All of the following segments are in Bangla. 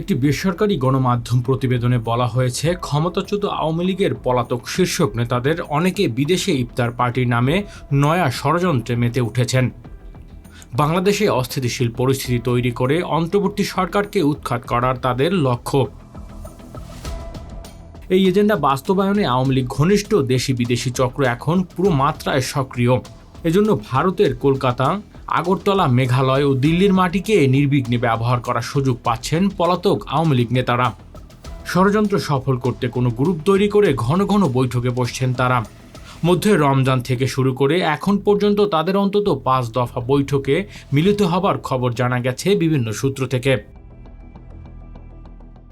একটি বেসরকারি গণমাধ্যম প্রতিবেদনে বলা হয়েছে, ক্ষমতাচ্যুত আওয়ামী লীগের পলাতক শীর্ষক নেতাদের অনেকে বিদেশে ইফতার পার্টির নামে নয়া ষড়যন্ত্রে মেতে উঠেছেন। বাংলাদেশে অস্থিতিশীল পরিস্থিতি তৈরি করে অন্তর্বর্তী সরকারকে উৎখাত করার তাদের লক্ষ্য। এই এজেন্ডা বাস্তবায়নে আওয়ামী লীগ ঘনিষ্ঠ দেশি বিদেশি চক্র এখন পুরো মাত্রায় সক্রিয়। এজন্য ভারতের কলকাতা আগরতলা, মেঘালয় ও দিল্লির মাটিকে নির্বিঘ্নে ব্যবহার করার সুযোগ পাচ্ছেন পলাতক আওয়ামী লীগ নেতারা। ষড়যন্ত্র সফল করতে কোনো গ্রুপ তৈরি করে ঘন ঘন বৈঠকে বসছেন তারা। মধ্যে রমজান থেকে শুরু করে এখন পর্যন্ত তাদের অন্তত পাঁচ দফা বৈঠকে মিলিত হবার খবর জানা গেছে বিভিন্ন সূত্র থেকে।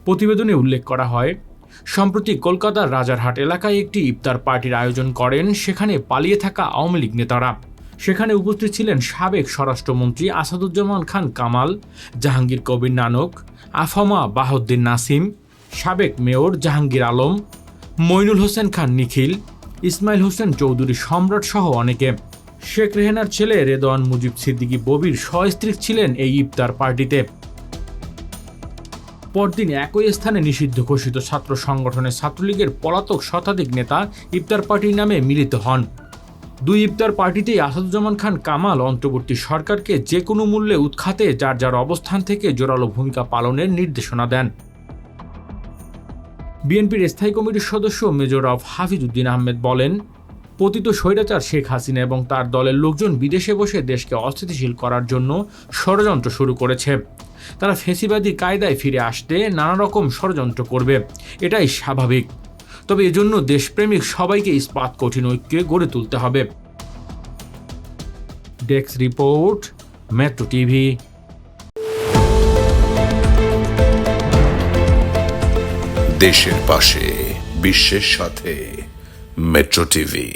প্রতিবেদনে উল্লেখ করা হয়, সম্প্রতি কলকাতার রাজারহাট এলাকায় একটি ইফতার পার্টির আয়োজন করেন, সেখানে পালিয়ে থাকা আওয়ামী লীগ নেতারা। সেখানে উপস্থিত ছিলেন সাবেক স্বরাষ্ট্রমন্ত্রী আসাদুজ্জামান খান কামাল, জাহাঙ্গীর কবির নানক, আফামা বাহদ্দিন নাসিম, সাবেক মেয়র জাহাঙ্গীর আলম, মইনুল হোসেন খান নিখিল, ইসমাইল হোসেন চৌধুরী সম্রাট সহ অনেকে। শেখ রেহেনার ছেলে রেদওয়ান মুজিব সিদ্দিকী ববির সস্ত্রীক ছিলেন এই ইফতার পার্টিতে। পরদিন একই স্থানে নিষিদ্ধ ঘোষিত ছাত্র সংগঠনের ছাত্রলীগের পলাতক শতাধিক নেতা ইফতার পার্টির নামে মিলিত হন। দুই ইফতার পার্টিতেই আসাদুজ্জামান খান কামাল অন্তর্বর্তী সরকারকে যে কোনো মূল্যে উৎখাতে যার যার অবস্থান থেকে জোরালো ভূমিকা পালনের নির্দেশনা দেন। বিএনপির স্থায়ী কমিটির সদস্য মেজর অফ হাফিজউদ্দিন আহমেদ বলেন, পতিত স্বৈরাচার শেখ হাসিনা এবং তার দলের লোকজন বিদেশে বসে দেশকে অস্থিতিশীল করার জন্য ষড়যন্ত্র শুরু করেছে। তারা ফেসিবাদী কায়দায় ফিরে আসতে নানা রকম ষড়যন্ত্র করবে। এটাই স্বাভাবিক। তবে এজন্য দেশপ্রেমিক সবাইকে ইস্পাত কঠিন ঐক্যে গড়ে তুলতে হবে। ডেক্স রিপোর্ট, মেট্রো টিভি। দেশের পাশে, বিশ্বের সাথে, মেট্রো টিভি।